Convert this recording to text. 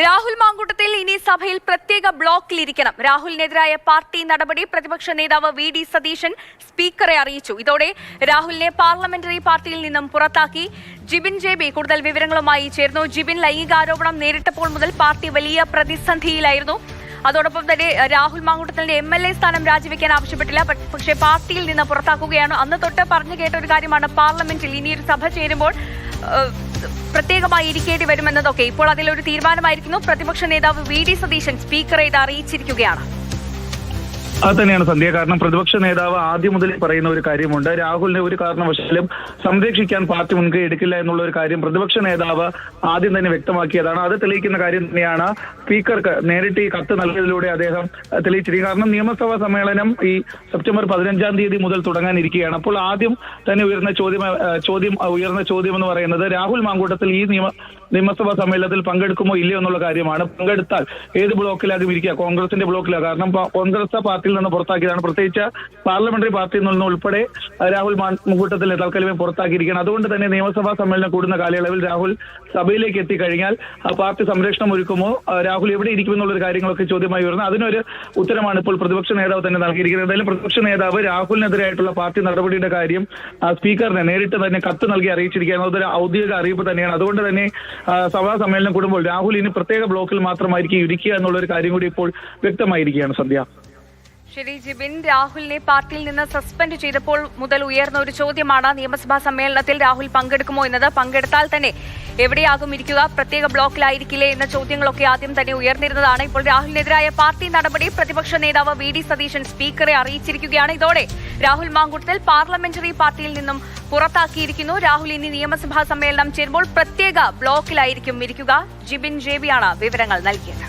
രാഹുൽ മാങ്കൂട്ടത്തിൽ ഇനി സഭയിൽ പ്രത്യേക ബ്ലോക്കിലിരിക്കണം. രാഹുലിനെതിരായ പാർട്ടി നടപടി പ്രതിപക്ഷ നേതാവ് വി ഡി സതീശൻ സ്പീക്കറെ അറിയിച്ചു. ഇതോടെ രാഹുലിനെ പാർലമെന്ററി പാർട്ടിയിൽ നിന്നും പുറത്താക്കി. ജിബിൻ ജെ ബി കൂടുതൽ വിവരങ്ങളുമായി ചേർന്നു. ജിബിൻ ലൈംഗികാരോപണം നേരിട്ടപ്പോൾ മുതൽ പാർട്ടി വലിയ പ്രതിസന്ധിയിലായിരുന്നു. അതോടൊപ്പം തന്നെ രാഹുൽ മാങ്കൂട്ടത്തിന്റെ എം എൽ എ സ്ഥാനം രാജിവെക്കാൻ ആവശ്യപ്പെട്ടില്ല. പക്ഷേ പാർട്ടിയിൽ നിന്ന് പുറത്താക്കുകയാണ്. അന്ന് തൊട്ട് പറഞ്ഞു കേട്ട ഒരു കാര്യമാണ് പാർലമെന്റിൽ ഇനിയൊരു സഭ ചേരുമ്പോൾ പ്രത്യേകമായി ഇരിക്കേണ്ടി വരുമെന്നതൊക്കെ ഇപ്പോൾ അതിലൊരു തീരുമാനമായിരിക്കുന്നു. പ്രതിപക്ഷ നേതാവ് വി ഡി സതീശൻ സ്പീക്കറെ ഇത് അറിയിച്ചിരിക്കുകയാണ്. അത് തന്നെയാണ് സന്ധ്യ. കാരണം പ്രതിപക്ഷ നേതാവ് ആദ്യം മുതൽ പറയുന്ന ഒരു കാര്യമുണ്ട്. രാഹുലിനെ ഒരു കാരണവശാലും സംരക്ഷിക്കാൻ പാർട്ടി മുൻകൈ എടുക്കില്ല എന്നുള്ള ഒരു കാര്യം പ്രതിപക്ഷ നേതാവ് ആദ്യം തന്നെ വ്യക്തമാക്കിയതാണ്. അത് തെളിയിക്കുന്ന കാര്യം തന്നെയാണ് സ്പീക്കർക്ക് നേരിട്ട് ഈ കത്ത് നൽകിയതിലൂടെ അദ്ദേഹം തെളിയിച്ചിരിക്കും കാരണം നിയമസഭാ സമ്മേളനം ഈ സെപ്റ്റംബർ പതിനഞ്ചാം തീയതി മുതൽ തുടങ്ങാനിരിക്കുകയാണ്. അപ്പോൾ ആദ്യം തന്നെ ഉയർന്ന ചോദ്യം ചോദ്യം ഉയർന്ന ചോദ്യം എന്ന് പറയുന്നത് രാഹുൽ മാങ്കൂട്ടത്തിൽ ഈ നിയമ നിയമസഭാ സമ്മേളനത്തിൽ പങ്കെടുക്കുമോ ഇല്ലയോ എന്നുള്ള കാര്യമാണ് പങ്കെടുത്താൽ ഏത് ബ്ലോക്കിലാകും ഇരിക്കുക? കോൺഗ്രസിന്റെ ബ്ലോക്കിലാണ്. കാരണം കോൺഗ്രസ് പാർട്ടിയിൽ നിന്ന് പുറത്താക്കിയതാണ്. പ്രത്യേകിച്ച് പാർലമെന്ററി പാർട്ടിയിൽ നിന്ന് ഉൾപ്പെടെ രാഹുൽ മാങ്കൂട്ടത്തിൽ തൽക്കാലമേ പുറത്താക്കിയിരിക്കുകയാണ്. അതുകൊണ്ട് തന്നെ നിയമസഭാ സമ്മേളനം കൂടുന്ന കാലയളവിൽ രാഹുൽ സഭയിലേക്ക് എത്തിക്കഴിഞ്ഞാൽ പാർട്ടി സംരക്ഷണം ഒരുക്കുമോ? രാഹുൽ എവിടെ ഇരിക്കുമെന്നുള്ള കാര്യങ്ങളൊക്കെ ചോദ്യമായി വരുന്നത് അതിനൊരു ഉത്തരമാണ് ഇപ്പോൾ പ്രതിപക്ഷ നേതാവ് തന്നെ നൽകിയിരിക്കുന്നത്. എന്തായാലും പ്രതിപക്ഷ നേതാവ് രാഹുലിനെതിരായിട്ടുള്ള പാർട്ടി നടപടിയുടെ കാര്യം സ്പീക്കറിനെ നേരിട്ട് തന്നെ കത്ത് നൽകി അറിയിച്ചിരിക്കുകയാണ്. അതൊരു ഔദ്യോഗിക അറിയിപ്പ് തന്നെയാണ്. അതുകൊണ്ട് തന്നെ സഭാ സമ്മേളനം കൂടുമ്പോൾ രാഹുൽ ഇനി പ്രത്യേക ബ്ലോക്കിൽ മാത്രമായിരിക്കും ഇരിക്കുക എന്നുള്ള ഒരു കാര്യം കൂടി ഇപ്പോൾ വ്യക്തമായിരിക്കുകയാണ് സന്ധ്യ. ശരി ജിബിൻ. രാഹുലിനെ പാർട്ടിയിൽ നിന്ന് സസ്പെൻഡ് ചെയ്തപ്പോൾ മുതൽ ഉയർന്ന ഒരു ചോദ്യമാണ് നിയമസഭാ സമ്മേളനത്തിൽ രാഹുൽ പങ്കെടുക്കുമോ എന്നത്. പങ്കെടുത്താൽ തന്നെ എവിടെയാകും ഇരിക്കുക? പ്രത്യേക ബ്ലോക്കിലായിരിക്കില്ലേ എന്ന ചോദ്യങ്ങളൊക്കെ ആദ്യം തന്നെ ഉയർന്നിരുന്നതാണ്. ഇപ്പോൾ രാഹുലിനെതിരായ പാർട്ടി നടപടി പ്രതിപക്ഷ നേതാവ് വി ഡി സതീശൻ സ്പീക്കറെ അറിയിച്ചിരിക്കുകയാണ്. ഇതോടെ രാഹുൽ മാങ്കുട്ടത്തിൽ പാർലമെന്ററി പാർട്ടിയിൽ നിന്നും പുറത്താക്കിയിരിക്കുന്നു. രാഹുൽ ഇനി നിയമസഭാ സമ്മേളനം ചേരുമ്പോൾ പ്രത്യേക ബ്ലോക്കിലായിരിക്കും ഇരിക്കുക. ജിബിൻ ജേബിയാണ് വിവരങ്ങൾ നൽകിയത്.